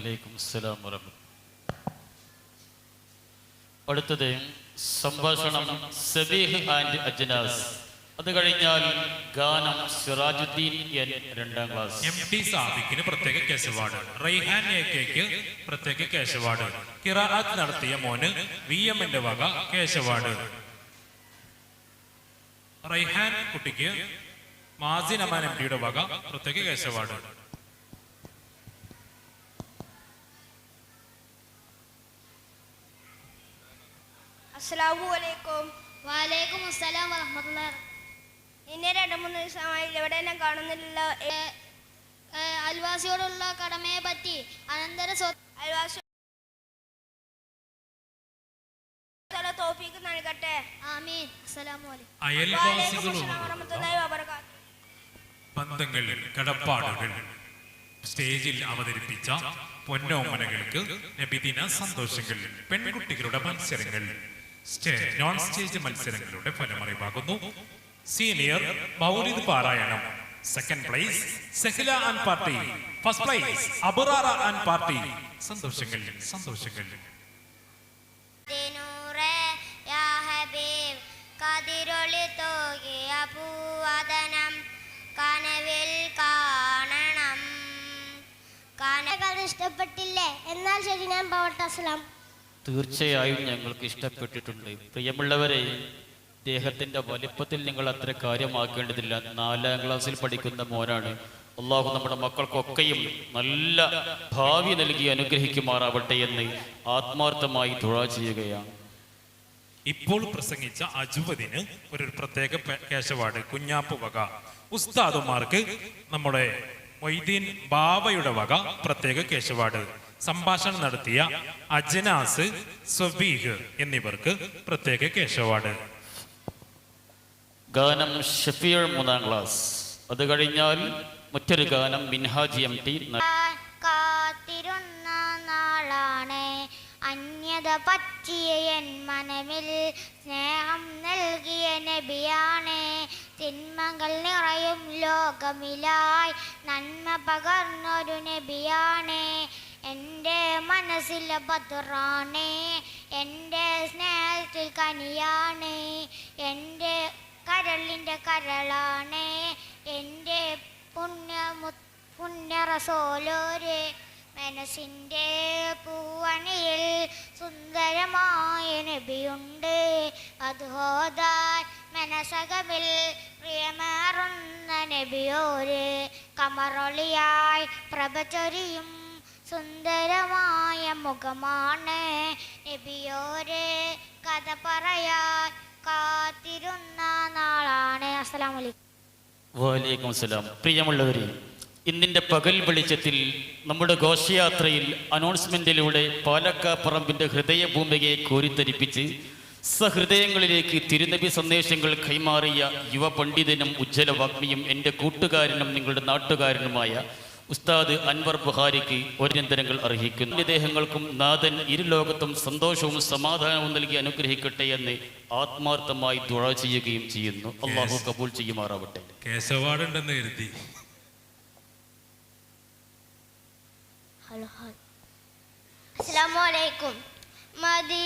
വലൈക്കും അസ്സലാം വറഹ്മത്തുള്ളാഹി. അടുത്തത് സംഭാഷണം സബീഹ് ആൻഡ് അജ്നാസ്. അത് കഴിഞ്ഞാൽ ഗാനം സിറാജുദ്ദീൻ എൻ രണ്ടാം ക്ലാസ്. എം ടി സാബിക്കിന് പ്രത്യേക കേശവാട്. റൈഹാൻ എ കെക്ക് പ്രത്യേക കേശവാട്. കിറാത്ത് നടത്തിയ മോന് വി എമ്മിന്റെ വക കേശവാട്. റൈഹാൻ കുട്ടിക്ക് മാസിൻ അമാൻ എം ടിയുടെ വക പ്രത്യേക കേശവാട്. അസ്സലാമു അലൈക്കും വാലേക്കും അസ്സലാം വറഹ്മത്തുള്ളാഹി ഇനി രണ്ട് മൂന്ന് ദിവസമായി ഇവിടെ ഞാൻ കാണുന്നില്ല അയൽവാസിയോടുള്ള കടമയെ പറ്റി അനന്തര സ്വത്ത് അയൽവാസി തോഫീക്ക് നൽകട്ടെ. ആമീൻ. അസ്സലാമു അലൈക്കും അയൽവാസികളോട് ബന്ധങ്ങൾ കടപ്പാടുകൾ സ്റ്റേജിൽ അവതരിപ്പിച്ച പൊന്നോമനകൾക്ക് നബിദിന സന്തോഷങ്ങൾ പെൺകുട്ടികളുടെ മത്സരങ്ങൾ നോൺ സ്റ്റേജ് മത്സരങ്ങളുടെ ഫലമറിവാകുന്നു. സീനിയർ മൗലിദ് പാരായണം. Second place Sehila and party first place Aburara and party സന്തോഷങ്ങൾ സന്തോഷങ്ങൾ. കതിരൊളി തോകിയ പൂവദനം കനവിൽ കാണണം. കനകൾ ഇഷ്ടപ്പെട്ടില്ലേ? എന്നാൽ ശരി ഞാൻ പോവട്ടെ അസ്സലാം. തീർച്ചയായും ഞങ്ങൾക്ക് ഇഷ്ടപ്പെട്ടിട്ടുണ്ട്. പ്രിയമുള്ളവരെ ദേഹത്തിന്റെ വലിപ്പത്തിൽ നിങ്ങൾ അത്ര കാര്യമാക്കേണ്ടതില്ല. നാലാം ക്ലാസ്സിൽ പഠിക്കുന്ന മോനാണ്. അള്ളാഹു നമ്മുടെ മക്കൾക്കൊക്കെയും നല്ല ഭാവി നൽകി അനുഗ്രഹിക്കുമാറാവട്ടെ എന്ന് ആത്മാർത്ഥമായി തുഴ ചെയ്യുകയാണ്. ഇപ്പോൾ പ്രസംഗിച്ച അജുവദിന് ഒരു പ്രത്യേക കേശവാട് കുഞ്ഞാപ്പ് വക. ഉസ്താദുമാർക്ക് നമ്മുടെ മൊയ്തീൻ ബാവയുടെ വക പ്രത്യേക കേശവാട് സംഭാഷണം നടത്തിയ അജ്നാസ് സ്വബീഹ് എന്നിവർക്ക് പ്രത്യേക കേശവാണ് ഗാനം ഷഫീർ മൂന്നാം ക്ലാസ്. അത് കഴിഞ്ഞാൽ മറ്റൊരു ഗാനം മിൻഹാജി എം ടി കാത്തിരുന്ന നാളാണ്. അന്യത പറ്റിയ എൻ മനമിൽ സ്നേഹം നൽകിയ നബിയാണ്. തിന്മകൾ നിറയും ലോകമിലായി. നന്മ പകർന്നൊരു നബിയാണ് എന്റെ മനസ്സിലെ ബദറാണ് എന്റെ സ്നേഹത്തിൽ കനിയാണ് എന്റെ കരളിന്റെ കരളാണ് എന്റെ പുണ്യമു പുണ്യറസോലോര് മനസ്സിന്റെ പൂവണിയിൽ സുന്ദരമായ നബിയുണ്ട്. അത് ഹോദാൻ മനസകമിൽ പ്രിയമാറുന്ന നബിയോര് കമറൊളിയായി പ്രഭചൊരിയും സുന്ദരമായ മുഖമാണ് നബിയോരെ കഥ പറയാൻ കാത്തിരുന്ന നാളാണ്. അലൈക്കും വാലേക്കും സലാം പ്രിയമുള്ളവരെ ഇന്നിന്റെ പകൽ വെളിച്ചത്തിൽ നമ്മുടെ ഘോഷയാത്രയിൽ അനൗൺസ്മെന്റിലൂടെ പാലക്കാപ്പറമ്പിന്റെ ഹൃദയഭൂമികയെ കോരിത്തരിപ്പിച്ച് സഹൃദയങ്ങളിലേക്ക് തിരുനബി സന്ദേശങ്ങൾ കൈമാറിയ യുവ പണ്ഡിതനും ഉജ്ജ്വല വാഗ്മിയും എന്റെ കൂട്ടുകാരനും നിങ്ങളുടെ നാട്ടുകാരനുമായ ഉസ്താദ് അൻവർ ബുഹാരിക്ക് ഒരന്തരങ്ങൾ അർഹിക്കുന്നു. വിദേഹങ്ങൾക്കും നാഥൻ ഇരുലോകത്തും സന്തോഷവും സമാധാനവും നൽകി അനുഗ്രഹിക്കട്ടെ എന്ന് ആത്മാർത്ഥമായി ദുഴ ചെയ്യുകയും ചെയ്യുന്നു. അള്ളാഹു കബൂൽ ചെയ്യുമാറാവട്ടെ. കേശവാടുണ്ടെന്ന് കരുതി. ഹലോ അസ്സലാമലൈക്കും മദീനയിൽ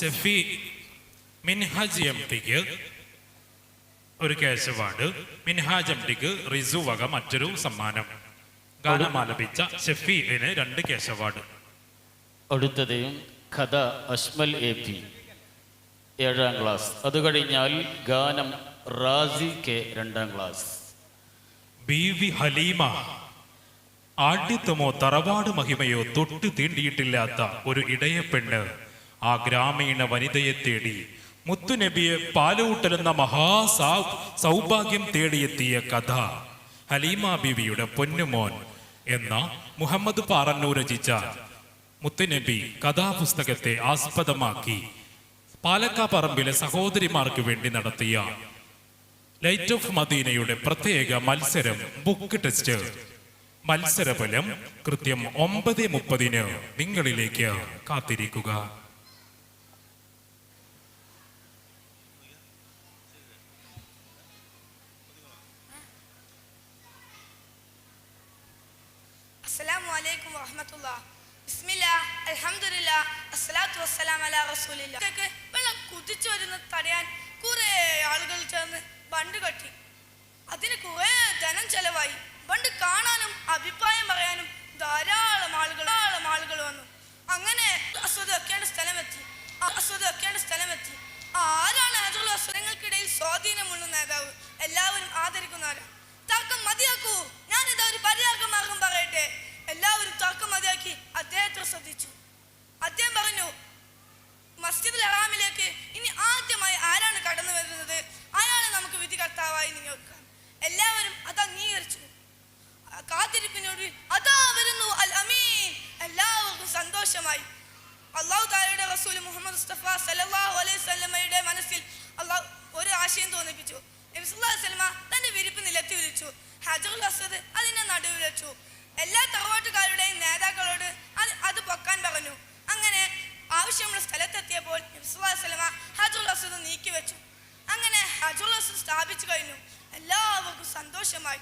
ഷെഫി മിൻഹാജ് എം ടിക്ക് ഒരു ക്യാഷ് അവാർഡ് മിൻഹാജ് എം ടിക്ക് റിസു വക മറ്റൊരു സമ്മാനം. ഗാനം ആലപിച്ച ഷെഫീലിന് രണ്ട് ക്യാഷ് അവാർഡ്. അടുത്തത് കഥ അഷ്മൽ എ പി ഏഴാം ക്ലാസ്. അത് കഴിഞ്ഞാൽ ഗാനം റാസി കെ രണ്ടാം ക്ലാസ്. ബി വി ഹലീമ ആഢ്യത്വമോ തറവാട് മഹിമയോ തൊട്ട് തീണ്ടിയിട്ടില്ലാത്ത ഒരു ഇടയപ്പെണ്ണ്. ആ ഗ്രാമീണ വനിതയെ തേടി മുത്തുനബിയെ പാലൂട്ടലെന്ന മഹാ സൗഭാഗ്യം തേടിയെത്തിയ കഥ. ഹലീമ ബീവിയുടെ പൊന്നുമോൻ എന്ന മുഹമ്മദ് പാറന്നൂർ രചിച്ച മുത്തുനബി കഥാപുസ്തകത്തെ ആസ്പദമാക്കി പാലക്കാപ്പറമ്പിലെ സഹോദരിമാർക്ക് വേണ്ടി നടത്തിയ ലൈറ്റ് ഓഫ് മദീനയുടെ പ്രത്യേക മത്സരം ബുക്ക് ടെസ്റ്റ് മത്സരഫലം കൃത്യം ഒമ്പത് മുപ്പതിന് നിങ്ങളിലേക്ക് കാത്തിരിക്കുക. അസ്സലാമു അലൈക്കും വാഹമത്തുള്ള ബിസ്മില്ല അൽഹംദുലില്ല അസ്സലാത്തു വസ്സലാം അലാ റസൂലില്ല. വെള്ളം കുതിച്ചു വരുന്നത് തടയാൻ കുറെ ആളുകൾ ചേർന്ന് ബണ്ട് കെട്ടി. അതിന് കുറെ ധനം ചെലവായി. ബണ്ട് കാണാനും അഭിപ്രായം പറയാനും ധാരാളം ആളുകൾ ധാരാളം ആളുകൾ വന്നു. അങ്ങനെ അസ്വദ് വെക്കേണ്ട സ്ഥലമെത്തി. അസ്വദ് വെക്കേണ്ട സ്ഥലമെത്തി. ആരാണ് അതിലുള്ള അസുരങ്ങൾക്കിടയിൽ സ്വാധീനമുള്ള നേതാവ്. എല്ലാവരും ആദരിക്കുന്നവരാണ് തർക്കം മതിയാക്കൂ. ഒരു പരിഹാര പറയട്ടെ. എല്ലാവരും തർക്കം മതിയാക്കി അദ്ദേഹത്തെ ശ്രദ്ധിച്ചു. അദ്ദേഹം പറഞ്ഞു മസ്ജിദ് ഹറാമിലേക്ക് ഇനി ആദ്യമായി ആരാണ് കടന്നു വരുന്നത്? അയാളെ നമുക്ക് വിധി കർത്താവായി നിയോഗിക്കാം. എല്ലാവരും അത് അംഗീകരിച്ചു. ആ കാത്തിരിപ്പിനോട് അതാ വരുന്നു അൽ അമീൻ. എല്ലാവർക്കും സന്തോഷമായി. അള്ളാഹു താലയുടെ റസൂൽ മുഹമ്മദ് മുസ്തഫ സല്ലല്ലാഹു അലൈഹി വസല്ലമയുടെ മനസ്സിൽ അള്ളാഹു ഒരു ആശയം തോന്നിപ്പിച്ചു. നബിസ് വസല്ലമ തന്റെ വിരിപ്പ് നിലത്തി വിരിച്ചു ഹജറുൽ അസ്വദ് അതിന്റെ നടുവിൽ വെച്ചു. എല്ലാ തറവാട്ടുകാരുടെയും നേതാക്കളോട് അത് അത് പൊക്കാൻ പറഞ്ഞു. അങ്ങനെ ആവശ്യമുള്ള സ്ഥലത്തെത്തിയപ്പോൾ നബി സല്ലല്ലാഹു അലൈഹി വസല്ലമ ഹജറുൽ അസ്വദ് നീക്കി വെച്ചു. അങ്ങനെ ഹജറുൽ അസ്വദ് സ്ഥാപിച്ചു കഴിഞ്ഞു. എല്ലാവർക്കും സന്തോഷമായി.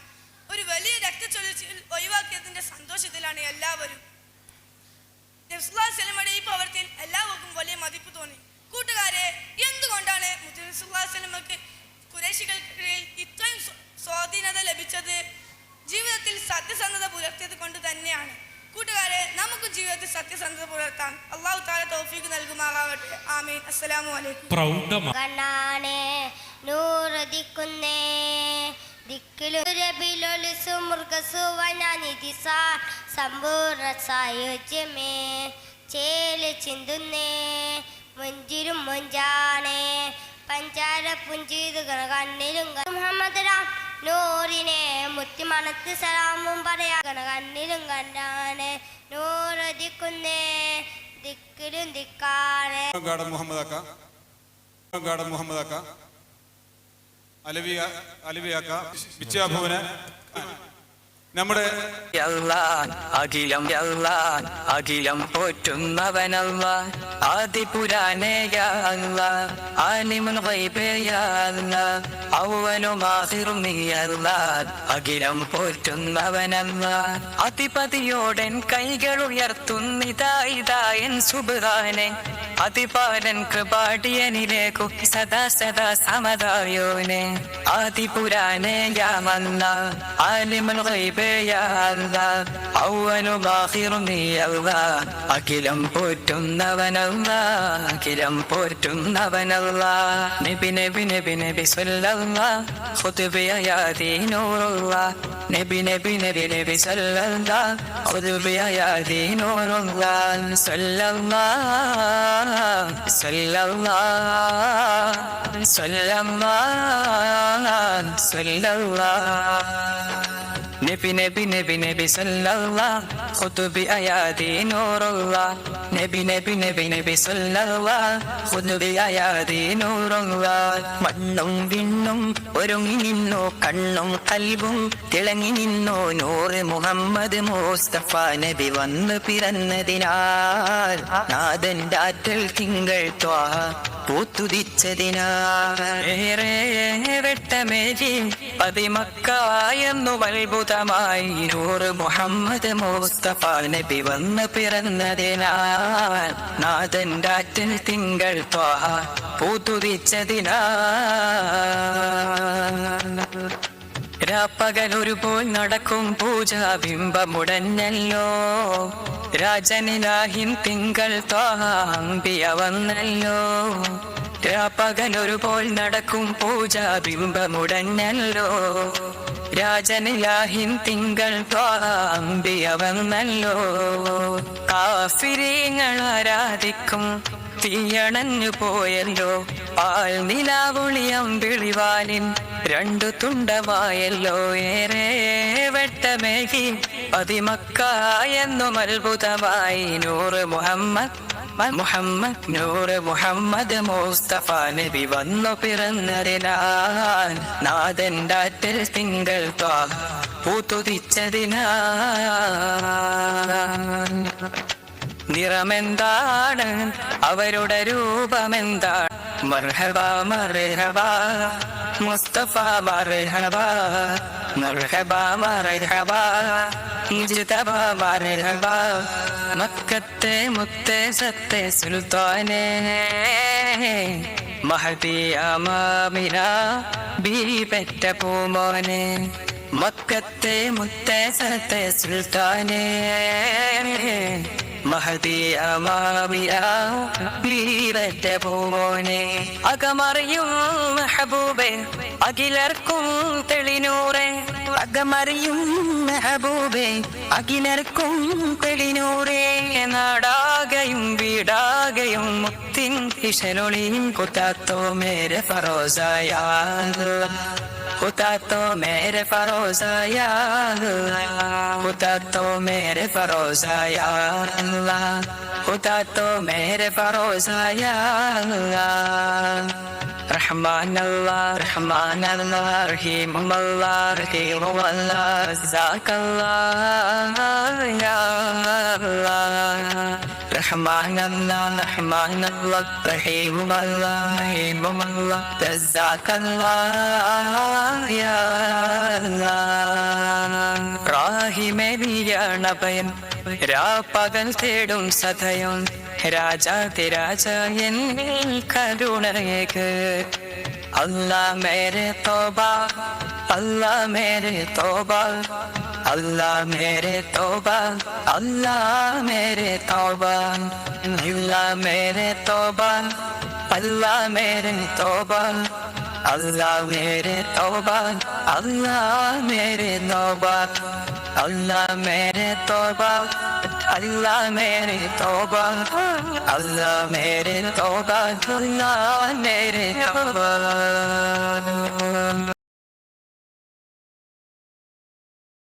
ഒരു വലിയ രക്തച്ചൊലിച്ചിൽ ഒഴിവാക്കിയതിന്റെ സന്തോഷത്തിലാണ് എല്ലാവരും. നബ്സുല്ലാസ്ലമയുടെ ഈ പ്രവൃത്തിയിൽ എല്ലാവർക്കും വലിയ മതിപ്പ് തോന്നി. കൂട്ടുകാരെ എന്തുകൊണ്ടാണ് മുത്തനബിസ്വല്ലാസ്ലമക്ക് കുറേശികൾക്കിടയിൽ ഇത്രയും സ്വാധീനത ലഭിച്ചത് ജീവിതത്തിൽ സത്യസന്ധത പുലർത്തിയത് കൊണ്ട് തന്നെയാണ്. കൂട്ടുകാരെ നമുക്ക് ജീവിതത്തിൽ സത്യസന്ധത പുലർത്താൻ അള്ളാഹു താല തൗഫീഖ് നൽകുമാറാവട്ടെ. ആമീൻ. അസ്സലാമു അലൈക്കും. ദിക്കിലുരബിലൊലിസു സമ്പൂർണ സായുജ്യമേ. ചേൽ ചിന്തുന്നേ മുഞ്ചിരും മുഞ്ചാണേ. പഞ്ചാര പുഞ്ചിതുകൾ കണ്ണിലും. മുഹമ്മദ് രാം നൂറിനെ മുത്തിമണത്ത് സലാമും പറയാകണ കണ്ണിലും കണ്ടാണ്. നൂറൊതിക്കുന്നേ ദിക്കിലും ദിക്കാണ്. മുഹമ്മദ് അക്ക. ഗാർഡൻ മുഹമ്മദ് അക്ക. അലവിയ അലവിയാക്ക ബിച്ചാഭുവന് നമ്മുടെ അഖിലം അഖിലം പോറ്റുന്നവനല്ല. ആദിപുരാനേയ അഖിലം പോറ്റുന്നവനല്ല. അതിപതിയോടൻ കൈകൾ ഉയർത്തുന്നിതാ ഇതാ എൻ സുബാനെ അതിപാലൻ കൃപാടിയനിലേക്കു സദാ സദാ സമതായോനെ. ആദിപുരാനേ ആലിമൻ ആലിമൽ അല്ലാ അവനു ബാഹിറു നീ അല്ലാ അഖിലം പോറ്റുന്നവനല്ല അഖിലം പോറ്റുന്നവനല്ല നബി നബി നബി നബി സല്ലല്ലാ ഖുതുബിയ യാ ദീനൂറുള്ള. നബി നബി നബി നബി സല്ലല്ലാ ഖുതുബിയ യാ ദീനൂറുള്ള. സല്ലല്ലാ സല്ലല്ലാ സല്ലല്ലാ സല്ലല്ലാ നബി നബി നബി നബി സല്ലല്ലാ ഖുദ് ബി അയാദി നൂറുല്ലാ നബി നബി നബി നബി സല്ലല്ലാ ഖുദ് ബി അയാദി നൂറുല്ലാ മണ്ണും വിണ്ണും ഒരുങ്ങി നിന്നു കണ്ണും കൽവും തിളങ്ങി നിന്നു നൂറ് മുഹമ്മദ് മുസ്തഫ നബി വന്നു പിറന്നതിനാൽ നാദൻ ഡാറ്റൽ തിങ്കൾ ത്വാഹ പൂത്തുതിച്ചതിനാറെ വെട്ടമേരി പതിമക്കായെന്നു അത്ഭുതമായി നൂറ് മുഹമ്മദ് മുസ്തഫ നബി വന്ന് പിറന്നതിനാൽ നാഥന്റെ ആറ്റൽ തിങ്കൾ ത്വാഹ പൂത്തുതിച്ചതിനാൽ രാപ്പകലൊരുപോൽ നടക്കും പൂജ ബിംബമുടഞ്ഞല്ലോ. രാജനിലാഹിൻ തിങ്കൾ ത്വാമ്പിയ വന്നല്ലോ രാപ്പകലൊരുപോൽ നടക്കും പൂജ ബിംബമുടഞ്ഞല്ലോ രാജനിലാഹിൻ തിങ്കൾ പാമ്പി അവൻ നല്ലോ കാഫിരിങ്ങൾ ആരാധിക്കും തീയണഞ്ഞു പോയല്ലോ. ആൾ നിലാവുളിയം വിളിവാലിൻ രണ്ടു തുണ്ടമായല്ലോ ഏറെ വെട്ടമേകി പതിമക്കായെന്നും അത്ഭുതമായി നൂറ് മുഹമ്മദ് മുഹമ്മദ് മുഹമ്മദ് നൂറ് മുഹമ്മദ് മുസ്തഫ നബി വന്നു പിറന്നറിനാൻ നാഥന്റെ ആറ്റൽ തിങ്കൾ ത്വാ പൂത്തുതിച്ചതിനാ നിറമെന്താണ്? അവരുടെ രൂപമെന്താണ്? മർഹബ മർഹബ മുസ്തഫ മർഹബ. मक्कते मुक्ते सत्ते सुल्ताने महती अमीरा भी पेट पुमने मक्कते मुक्ते सत्ते सुल्ताने സുൽത്താനേ മഹദിയ മാമിയ വീരറ്റ പൂമോനെ. അകമറിയും മെഹബൂബെ അഖിലർക്കും തെളിനൂറെ. അകമറിയും മെഹബൂബേ അഖിലർക്കും തെളിനൂറേ നാടാകയും വീടാകയും മുത്തിൻ കിഷനൊളിയും കുത്താത്തോ മേരെ ഫറോസായ കുത്താത്തോ മേരെ ഫറോസായ കുത്താത്തോ മേരെ ഫറോസായ കുത്താത്തോ മേരെ mere رحمن الله رحمن الله رحيم الله رحيم الله رزاك الله يا الله. رحمن الله رحمن الله رحيم الله رحيم الله رزاك الله يا الله. راهي مني يا بين അഭയം രാപ്പകൽ തേടും സതയം രാജാതിരാജ എന്നിൽ കരുണയേക്ക് അല്ലാ മേരെ തോബ അല്ലാ മേരെ തോബ അല്ലാ മേരെ തോബ അല്ലാ മേരെ തോബ. അല്ലാ മേരെ തോബ അല്ലാ മേരെ തോബ അല്ലാ മേരെ തോബ അല്ലാ മേരെ നോബ അല്ലാ മേരെ തോബ അല്ലാ മേരെ തോബ അല്ലാ മേരെ തോബ അല്ലാ മേരെ തോബ